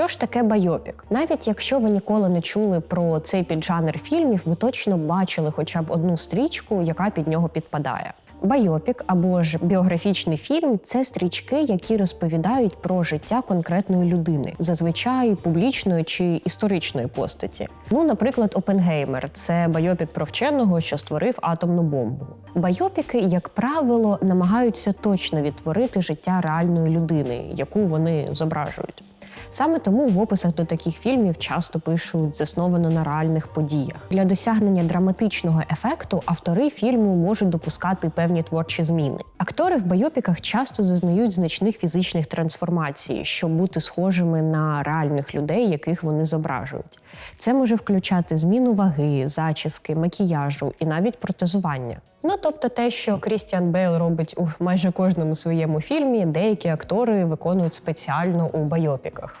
Що ж таке байопік? Навіть якщо ви ніколи не чули про цей піджанр фільмів, ви точно бачили хоча б одну стрічку, яка під нього підпадає. Байопік або ж біографічний фільм це стрічки, які розповідають про життя конкретної людини, зазвичай публічної чи історичної постаті. Ну, наприклад, Опенгеймер це байопік про вченого, що створив атомну бомбу. Байопіки, як правило, намагаються точно відтворити життя реальної людини, яку вони зображують. Саме тому в описах до таких фільмів часто пишуть засновано на реальних подіях. Для досягнення драматичного ефекту автори фільму можуть допускати певні творчі зміни. Актори в байопіках часто зазнають значних фізичних трансформацій, щоб бути схожими на реальних людей, яких вони зображують. Це може включати зміну ваги, зачіски, макіяжу і навіть протезування. Ну тобто, те, що Крістіан Бейл робить у майже кожному своєму фільмі, деякі актори виконують спеціально у байопіках.